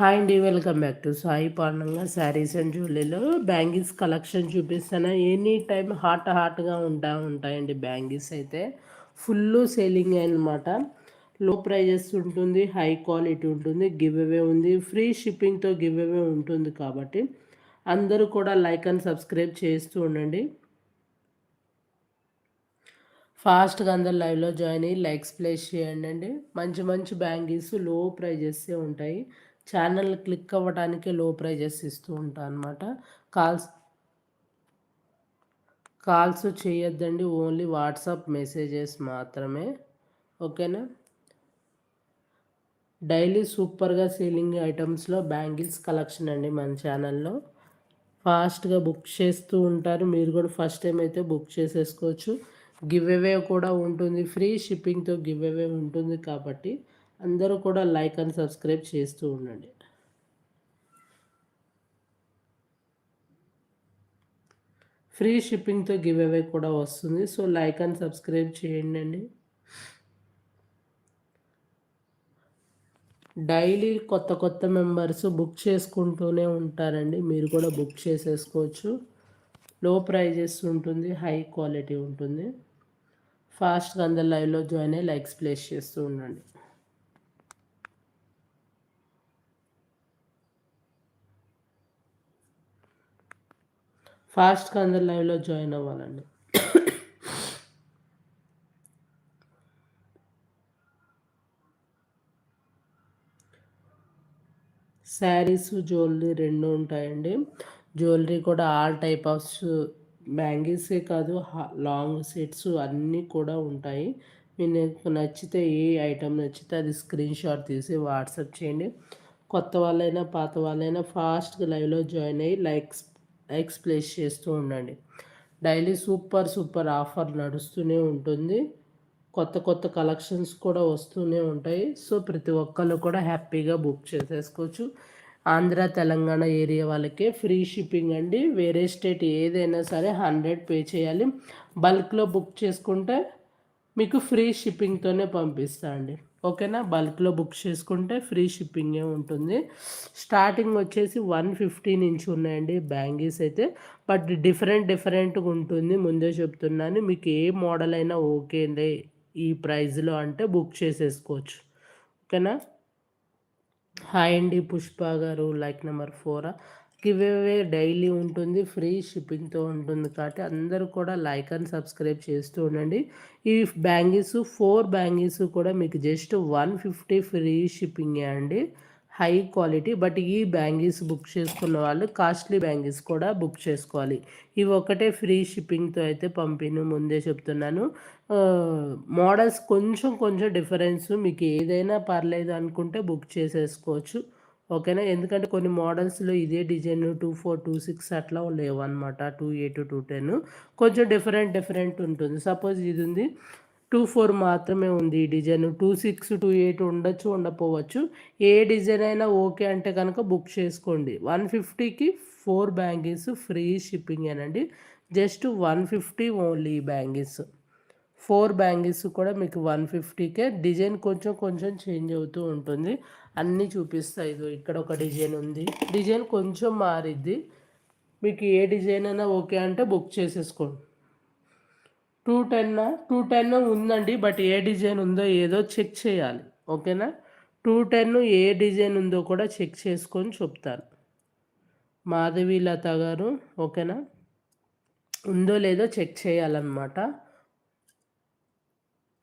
Hi అండి welcome back to Sai పాండంగా saris and జ్యువెలరీలో బ్యాంగిల్స్ కలెక్షన్ చూపిస్తాను. ఎనీ టైం హాట్ హాట్గా ఉంటా ఉంటాయండి బ్యాంగిల్స్ అయితే. ఫుల్ సేలింగ్ అనమాట లో ప్రైజెస్ ఉంటుంది హై క్వాలిటీ ఉంటుంది గివ్ అవే ఉంది. ఫ్రీ షిప్పింగ్తో గివ్ అవే ఉంటుంది కాబట్టి అందరూ కూడా లైక్ అండ్ సబ్స్క్రైబ్ చేస్తూ ఉండండి. ఫాస్ట్గా అందరు లైవ్లో జాయిన్ అయ్యి లైక్స్ ప్లేస్ చేయండి మంచి మంచి బ్యాంగిల్స్లో ప్రైజెస్ ఉంటాయి. ఛానల్ క్లిక్ అవ్వడానికే లో ప్రైజెస్ ఇస్తూ ఉంటాను అనమాట కాల్స్ కాల్స్ చేయొద్దండి ఓన్లీ వాట్సాప్ మెసేజెస్ మాత్రమే. ఓకేనా? డైలీ సూపర్గా సీలింగ్ ఐటమ్స్లో బ్యాంగిల్స్ కలెక్షన్ అండి మన ఛానల్లో. ఫాస్ట్గా బుక్ చేస్తూ ఉంటారు. మీరు కూడా ఫస్ట్ టైం అయితే బుక్ చేసేసుకోవచ్చు. గివ్ అవే కూడా ఉంటుంది. ఫ్రీ షిప్పింగ్తో గివ్ అవే ఉంటుంది కాబట్టి అందరూ కూడా లైక్ అండ్ సబ్స్క్రైబ్ చేస్తూ ఉండండి. ఫ్రీ షిప్పింగ్తో గివ్ అవే కూడా వస్తుంది. సో లైక్ అండ్ సబ్స్క్రైబ్ చేయండి అండి డైలీ కొత్త కొత్త మెంబర్స్ బుక్ చేసుకుంటూనే ఉంటారండి. మీరు కూడా బుక్ చేసేసుకోవచ్చు. లో ప్రైజెస్ ఉంటుంది హై క్వాలిటీ ఉంటుంది. ఫాస్ట్గా అందరు లైవ్లో జాయిన్ అయ్యి లైక్స్ ప్లేస్ చేస్తూ ఉండండి. ఫాస్ట్గా అందరు లైవ్లో జాయిన్ అవ్వాలండి. శారీస్ జ్యువెలరీ రెండు ఉంటాయండి. జ్యువెలరీ కూడా ఆల్ టైప్ ఆఫ్ బ్యాంగిల్సే కాదు లాంగ్ సెట్స్ అన్నీ కూడా ఉంటాయి. మీకు నచ్చితే ఏ ఐటెం నచ్చితే అది స్క్రీన్ షాట్ తీసి వాట్సాప్ చేయండి. కొత్త వాళ్ళైనా పాత వాళ్ళైనా ఫాస్ట్గా లైవ్లో జాయిన్ అయ్యి లైక్స్ లైక్స్ ప్లేస్ చేస్తూ ఉండండి. డైలీ సూపర్ సూపర్ ఆఫర్ నడుస్తూనే ఉంటుంది. కొత్త కొత్త కలెక్షన్స్ కూడా వస్తూనే ఉంటాయి. సో ప్రతి ఒక్కళ్ళు కూడా హ్యాపీగా బుక్ చేసేసుకోవచ్చు. ఆంధ్ర తెలంగాణ ఏరియా వాళ్ళకే ఫ్రీ షిప్పింగ్ అండి. వేరే స్టేట్ ఏదైనా సరే హండ్రెడ్ పే చేయాలి. బల్క్లో బుక్ చేసుకుంటే మీకు ఫ్రీ షిప్పింగ్తోనే పంపిస్తా అండి. ఓకేనా? బల్క్లో బుక్ చేసుకుంటే ఫ్రీ షిప్పింగే ఉంటుంది. స్టార్టింగ్ వచ్చేసి వన్ ఫిఫ్టీ నుంచి ఉన్నాయండి బ్యాంగిల్స్ అయితే. బట్ డిఫరెంట్ డిఫరెంట్గా ఉంటుంది ముందే చెప్తున్నాను. మీకు ఏ మోడల్ అయినా ఓకే అండి ఈ ప్రైజ్లో అంటే బుక్ చేసేసుకోవచ్చు. ఓకేనా? హాయ్ అండి పుష్ప గారు like number four. Giveaway daily ఉంటుంది ఫ్రీ షిప్పింగ్తో ఉంటుంది కాబట్టి అందరూ కూడా లైక్ అండ్ సబ్స్క్రైబ్ చేస్తూ ఉండండి. ఈ బ్యాంగిల్స్ ఫోర్ బ్యాంగిల్స్ కూడా మీకు జస్ట్ వన్ ఫిఫ్టీ ఫ్రీ షిప్పింగే అండి. హై క్వాలిటీ బట్ ఈ బ్యాంగిల్స్ బుక్ చేసుకున్న వాళ్ళు కాస్ట్లీ బ్యాంగిల్స్ కూడా బుక్ చేసుకోవాలి. ఇవి ఒకటే ఫ్రీ షిప్పింగ్తో అయితే పంపిను ముందే చెప్తున్నాను. మోడల్స్ కొంచెం కొంచెం డిఫరెన్స్ మీకు ఏదైనా పర్లేదు అనుకుంటే బుక్ చేసేసుకోవచ్చు. ఓకేనా? ఎందుకంటే కొన్ని మోడల్స్లో ఇదే design two four two six అట్లా లేవు అనమాట టూ ఎయిట్ టూ టెన్. కొంచెం డిఫరెంట్ డిఫరెంట్ ఉంటుంది. సపోజ్ ఇది ఉంది టూ ఫోర్ మాత్రమే ఉంది ఈ design. Two six two eight ఉండొచ్చు ఉండకపోవచ్చు. ఏ డిజైన్ అయినా ఓకే అంటే కనుక బుక్ చేసుకోండి. వన్ ఫిఫ్టీకి ఫోర్ బ్యాంగిల్స్ ఫ్రీ షిప్పింగ్ అనండి just one fifty only bangles. Four bangles కూడా మీకు వన్ ఫిఫ్టీకే. డిజైన్ కొంచెం కొంచెం చేంజ్ అవుతూ ఉంటుంది. అన్నీ చూపిస్తాయి ఇది ఇక్కడ ఒక డిజైన్ ఉంది. డిజైన్ కొంచెం మారిద్ది. మీకు ఏ డిజైన్ అయినా ఓకే అంటే బుక్ చేసేసుకోండి. టూ టెన్ టూ టెన్ ఉందండి బట్ ఏ డిజైన్ ఉందో ఏదో చెక్ చేయాలి. ఓకేనా? టూ టెన్ ఏ డిజైన్ ఉందో కూడా చెక్ చేసుకొని చెప్తాను. మాధవి లత గారు ఓకేనా? ఉందో లేదో చెక్ చేయాలన్నమాట.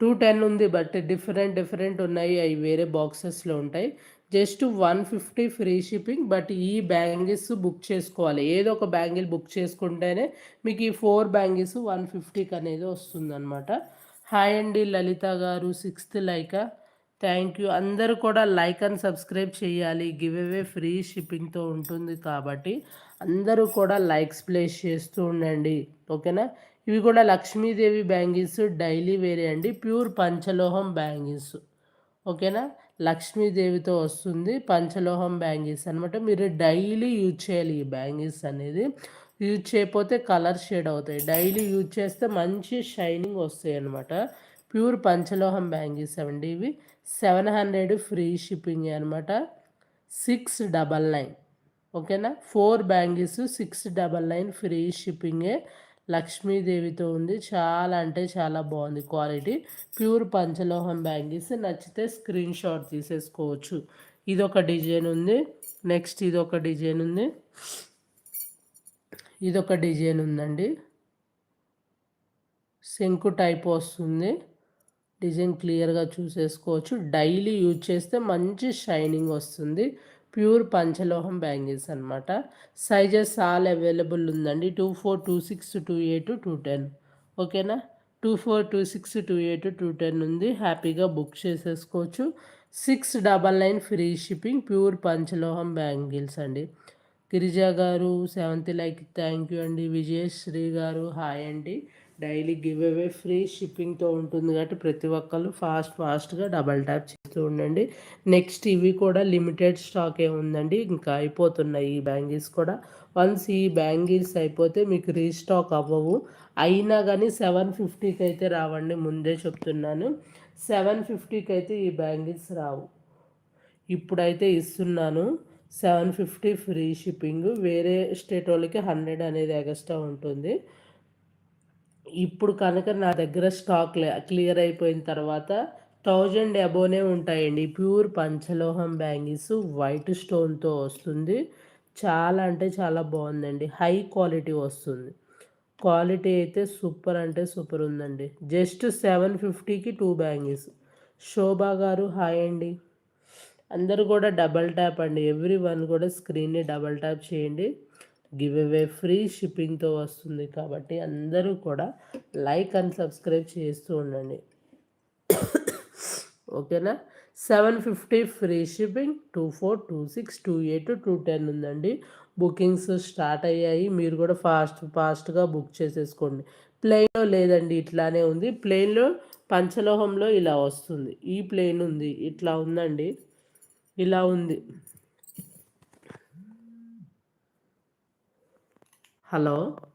టూ టెన్ ఉంది బట్ డిఫరెంట్ డిఫరెంట్ ఉన్నాయి. అవి వేరే బాక్సెస్లో ఉంటాయి. Just one fifty free shipping but ఈ బ్యాంగిల్స్ బుక్ చేసుకోవాలి. ఏదో ఒక బ్యాంగిల్ బుక్ చేసుకుంటేనే మీకు ఈ ఫోర్ బ్యాంగిల్స్ వన్ ఫిఫ్టీకి అనేది వస్తుందన్నమాట. హాయ్ అండి లలిత గారు సిక్స్త్ లైక్. థ్యాంక్ యూ అందరూ కూడా లైక్ అండ్ సబ్స్క్రైబ్ చేయాలి. గివ్ అవే ఫ్రీ షిప్పింగ్తో ఉంటుంది కాబట్టి అందరూ కూడా లైక్స్ ప్లేస్ చేస్తూ ఉండండి. ఓకేనా? ఇవి కూడా లక్ష్మీదేవి బ్యాంగిల్స్ డైలీ వేరే అండి. ప్యూర్ పంచలోహం బ్యాంగిల్స్. ఓకేనా? లక్ష్మీదేవితో వస్తుంది పంచలోహం బ్యాంగిల్స్ అనమాట మీరు డైలీ యూజ్ చేయాలి ఈ బ్యాంగిల్స్ అనేది. యూజ్ చేయకపోతే కలర్ షేడ్ అవుతాయి. డైలీ యూజ్ చేస్తే మంచి షైనింగ్ వస్తాయి అనమాట ప్యూర్ పంచలోహం బ్యాంగిల్స్ అండి ఇవి. సెవెన్ హండ్రెడ్ ఫ్రీ షిప్పింగ్ అనమాట సిక్స్ డబల్ నైన్. ఓకేనా? Four bangles six double nine free షిప్పింగే. లక్ష్మీదేవితో ఉంది. చాలా అంటే చాలా బాగుంది క్వాలిటీ. ప్యూర్ పంచలోహం బ్యాంగిల్స్. నచ్చితే స్క్రీన్ షాట్ తీసేసుకోవచ్చు. ఇదొక డిజైన్ ఉంది. నెక్స్ట్ ఇదొక డిజైన్ ఉంది. ఇదొక డిజైన్ ఉందండి. శంకు టైప్ వస్తుంది. డిజైన్ క్లియర్గా చూసేసుకోవచ్చు. డైలీ యూజ్ చేస్తే మంచి షైనింగ్ వస్తుంది. ప్యూర్ పంచలోహం బ్యాంగిల్స్ అనమాట సైజెస్ ఆల్ అవైలబుల్ ఉందండి. Two four two six two eight two ten. ఓకేనా? Two four two six two eight two ten ఉంది. హ్యాపీగా బుక్ చేసేసుకోవచ్చు. Six double nine free shipping pure పంచలోహం bangles అండి. గిరిజా గారు సెవెంత్ లైక్ థ్యాంక్ యూ అండి. విజయశ్రీ గారు hi అండి. డైలీ గివ్ అవే ఫ్రీ షిప్పింగ్తో ఉంటుంది కాబట్టి ప్రతి ఒక్కరు ఫాస్ట్ ఫాస్ట్గా డబల్ ట్యాప్ చేస్తూ ఉండండి. నెక్స్ట్ ఇవి కూడా లిమిటెడ్ స్టాకే ఉందండి. ఇంకా అయిపోతున్నాయి ఈ బ్యాంగిల్స్ కూడా. వన్స్ ఈ బ్యాంగిల్స్ అయిపోతే మీకు రీస్టాక్ అవ్వవు. అయినా కానీ సెవెన్ ఫిఫ్టీకి అయితే రావండి. ముందే చెప్తున్నాను. సెవెన్ ఫిఫ్టీకి అయితే ఈ బ్యాంగిల్స్ రావు. ఇప్పుడైతే ఇస్తున్నాను. Seven fifty free shipping. వేరే స్టేట్ వాళ్ళకి హండ్రెడ్ అనేది ఎగస్ట్రా ఉంటుంది. ఇప్పుడు కనుక నా దగ్గర స్టాక్ క్లియర్ అయిపోయిన తర్వాత థౌజండ్ అబోనే ఉంటాయండి. ప్యూర్ పంచలోహం బ్యాంగిల్స్ వైట్ స్టోన్తో వస్తుంది. చాలా అంటే చాలా బాగుందండి. హై క్వాలిటీ వస్తుంది. క్వాలిటీ అయితే సూపర్ అంటే సూపర్ ఉందండి. జస్ట్ సెవెన్ ఫిఫ్టీకి టూ బ్యాంగిల్స్. శోభా గారు హాయ్ అండి. అందరూ కూడా డబల్ ట్యాప్ అండి. ఎవ్రీ వన్ కూడా స్క్రీన్ని డబల్ ట్యాప్ చేయండి. గివ్ అవే ఫ్రీ షిప్పింగ్తో వస్తుంది కాబట్టి అందరూ కూడా లైక్ అండ్ సబ్స్క్రైబ్ చేస్తూ ఉండండి. ఓకేనా? Seven fifty free shipping two four two six two eight two ten ఉందండి. బుకింగ్స్ స్టార్ట్ అయ్యాయి. మీరు కూడా ఫాస్ట్ ఫాస్ట్గా బుక్ చేసేసుకోండి. ప్లెయిన్లో లేదండి ఇట్లానే ఉంది. ప్లెయిన్లో పంచలోహంలో ఇలా వస్తుంది. ఈ ప్లెయిన్ ఉంది ఇట్లా ఉందండి. ఇలా ఉంది. Hello.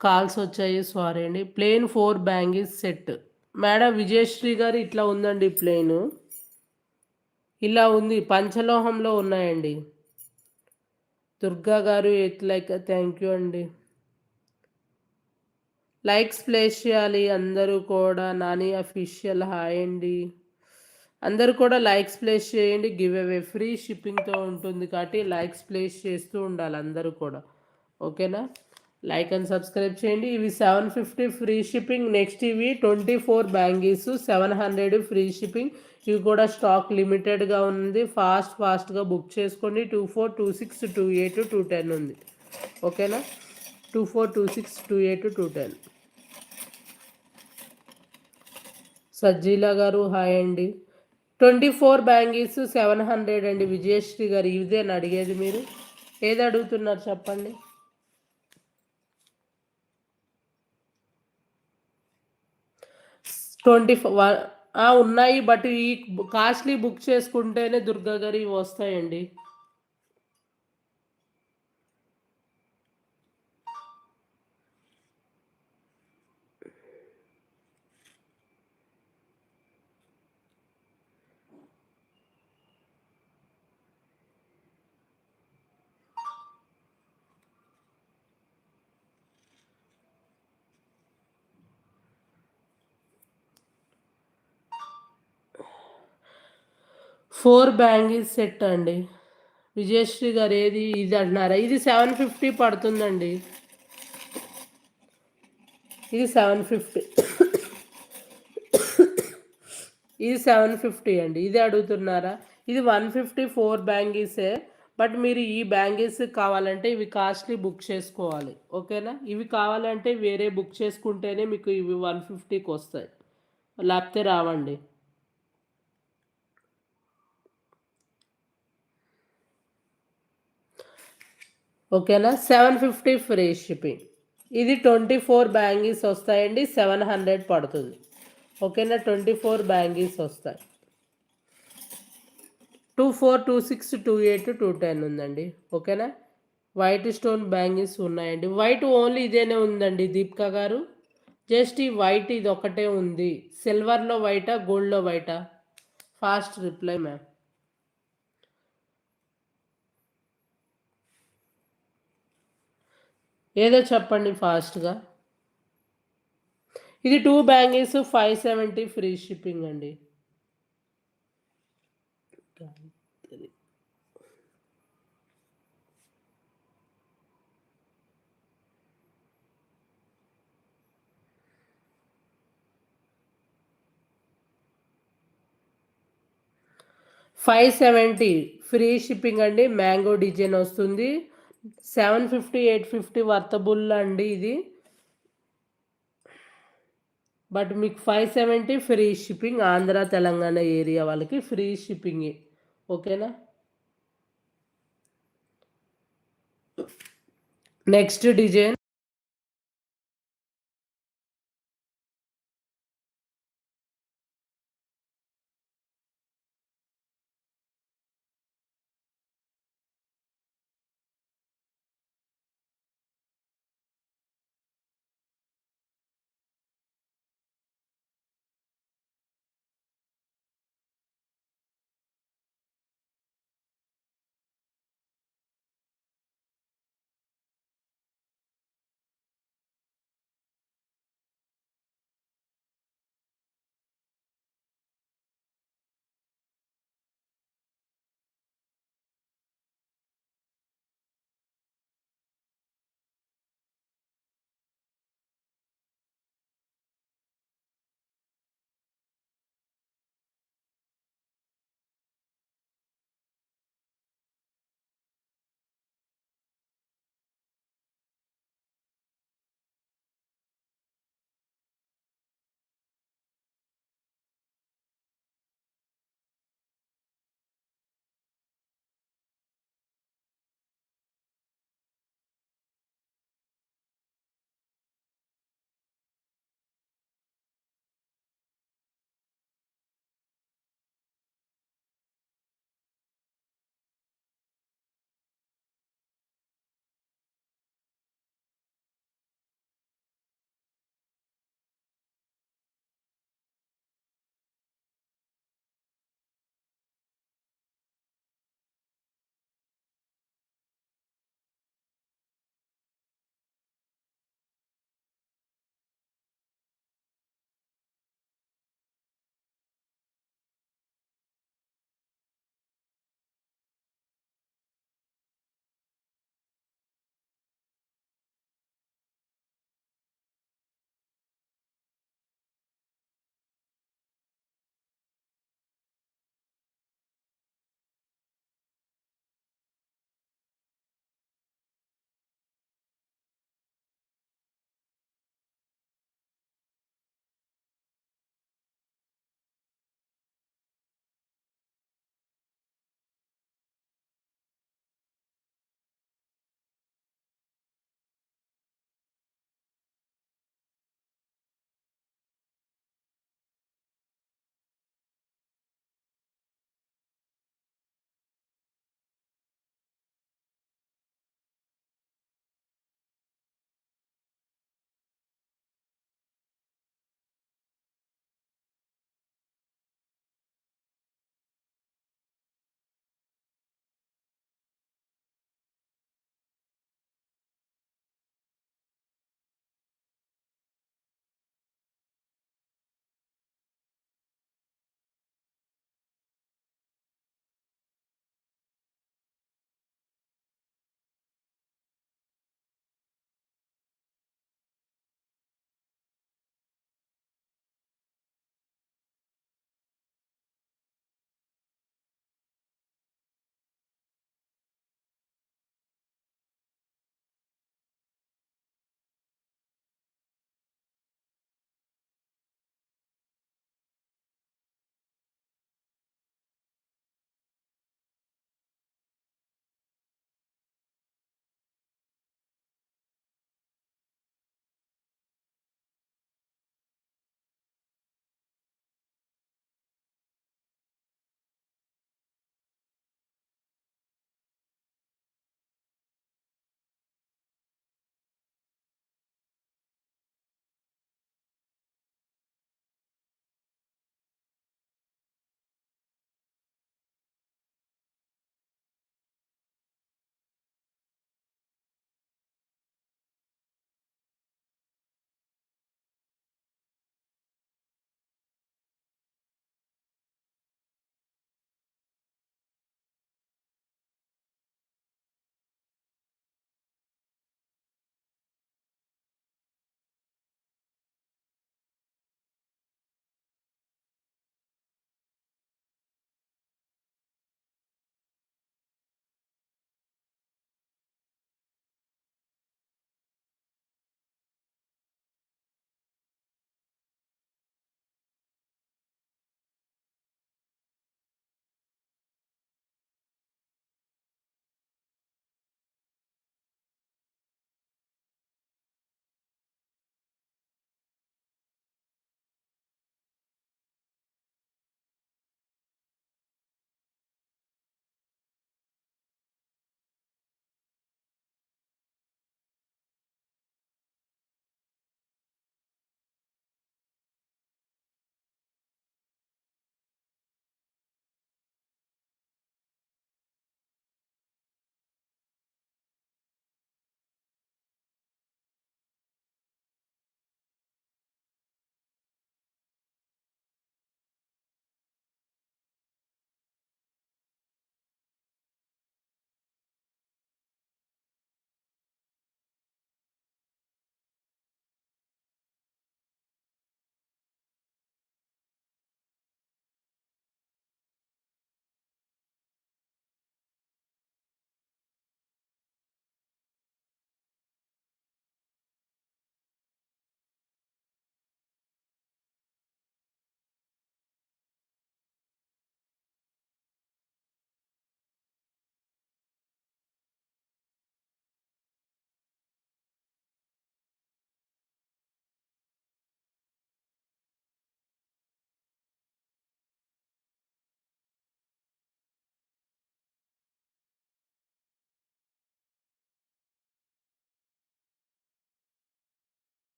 కాల్స్ వచ్చాయి సారీ అండి. Plain four bangles set. Madam Vijayasri గారు ఇట్లా ఉందండి ప్లేన్. ఇలా ఉంది పంచలోహంలో ఉన్నాయండి. దుర్గా గారు ఎట్ లైక్ థ్యాంక్ యూ అండి. లైక్స్ ప్లేస్ చేయాలి అందరూ కూడా. నాని అఫీషియల్ హాయ్ అండి. అందరూ కూడా లైక్స్ ప్లేస్ చేయండి. గివ్ అవే ఫ్రీ షిప్పింగ్తో ఉంటుంది కాబట్టి లైక్స్ ప్లేస్ చేస్తూ ఉండాలి అందరూ కూడా. ఓకేనా? లైక్ అండ్ సబ్స్క్రైబ్ చేయండి. ఇవి seven fifty free shipping next ఇవి twenty four bangles seven hundred free shipping ఇవి కూడా స్టాక్ లిమిటెడ్గా ఉంది. ఫాస్ట్ ఫాస్ట్గా బుక్ చేసుకోండి. Two four two six two eight two ten ఉంది. ఓకేనా two four two six two eight two ten సజ్జీలా గారు హాయ్ అండి. Twenty four bangles seven hundred అండి. విజయశ్రీ గారు ఇదేని అడిగేది మీరు. ఏది అడుగుతున్నారు చెప్పండి? ట్వంటీ వన్ ఉన్నాయి బట్ ఈ కాస్ట్లీ బుక్ చేసుకుంటేనే దుర్గా గారి వస్తాయండి. ఫోర్ బ్యాంగిల్స్ సెట్ అండి. విజయశ్రీ గారు ఏది ఇది అంటున్నారా? ఇది సెవెన్ ఫిఫ్టీ పడుతుందండి. ఇది సెవెన్ ఫిఫ్టీ. ఇది సెవెన్ ఫిఫ్టీ అండి. ఇది అడుగుతున్నారా? ఇది వన్ ఫిఫ్టీ ఫోర్ బ్యాంగిల్సే. బట్ మీరు ఈ బ్యాంగిల్స్ కావాలంటే ఇవి కాస్ట్లీ బుక్ చేసుకోవాలి. ఓకేనా? ఇవి కావాలంటే వేరే బుక్ చేసుకుంటేనే మీకు ఇవి వన్ ఫిఫ్టీకి వస్తాయి. లేకపోతే రావండి. ఓకేనా? Seven fifty free shipping. ఇది ట్వంటీ ఫోర్ బ్యాంగిల్స్ వస్తాయండి సెవెన్ హండ్రెడ్ పడుతుంది. ఓకేనా? ట్వంటీ ఫోర్ బ్యాంగిల్స్ వస్తాయి. Two four two six two eight two ten ఉందండి. ఓకేనా? వైట్ స్టోన్ బ్యాంగిల్స్ ఉన్నాయండి. వైట్ ఓన్లీ ఇదేనే ఉందండి దీపికా గారు. జస్ట్ ఈ వైట్ ఇది ఒకటే ఉంది. సిల్వర్లో వైటా గోల్డ్లో వైటా? Fast reply ma'am. ఏదో చెప్పండి ఫాస్ట్గా. ఇది two bangles five seventy free shipping అండి. ఫైవ్ సెవెంటీ ఫ్రీ షిప్పింగ్ అండి. మ్యాంగో డిజైన్ వస్తుంది. Seven fifty eight fifty worthable అండి ఇది. బట్ మీకు five seventy free shipping Andhra Telangana area వాళ్ళకి ఫ్రీ షిప్పింగ్. ఓకేనా? Next design.